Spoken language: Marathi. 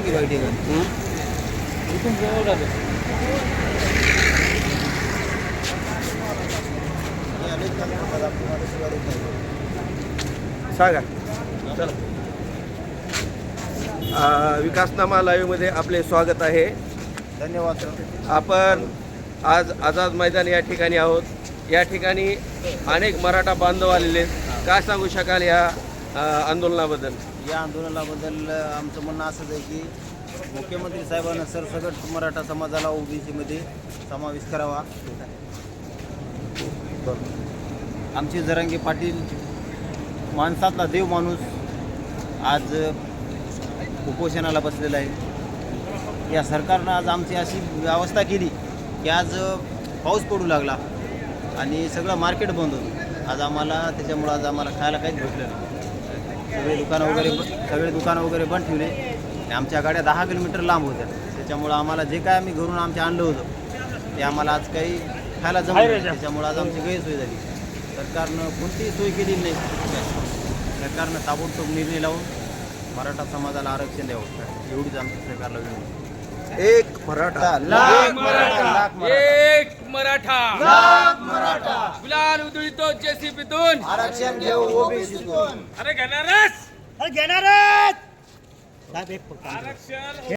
की बाई ठीक. सांगा. चला. विकासनामा लाईव्हमध्ये आपले स्वागत आहे. धन्यवाद सर. आपण आज आझाद मैदान या ठिकाणी आहोत. या ठिकाणी अनेक मराठा बांधव आलेले आहेत. काय सांगू शकाल या आंदोलनाबद्दल. या आंदोलनाबद्दल आमचं म्हणणं असंच आहे की मुख्यमंत्री साहेबांना सरसकट मराठा समाजाला ओबीसीमध्ये समावेश करावा. आमचे जरांगे पाटील माणसातला देव माणूस आज उपोषणाला बसलेला आहे. या सरकारनं आज आमची अशी व्यवस्था केली की आज पाऊस पडू लागला आणि सगळं मार्केट बंद होतं. आज आम्हाला त्याच्यामुळं आज आम्हाला खायला काहीच भेटलं नाही. सगळे दुकानं वगैरे सगळे दुकानं वगैरे बंद ठेवले. आणि आमच्या गाड्या दहा किलोमीटर लांब होत्या. त्याच्यामुळं आम्हाला जे काय आम्ही घरून आमच्या आणलं होतं ते आम्हाला आज काही खायला जमलं. त्याच्यामुळं आज आमची गैरसोय झाली. सरकारनं कोणतीही सोय केलेली नाही. सरकारनं ताबडतोब निर्णय लावून मराठा समाजाला आरक्षण द्यावं. एवढीच आमची सरकारला विनंती. एक मराठा. लाख मराठा. लाख मराठा. गुलाल उधळतो जेसीबीतून. आरक्षण घेऊ ओबीसीतून अरे घेणारच. घेणारच. आरक्षण.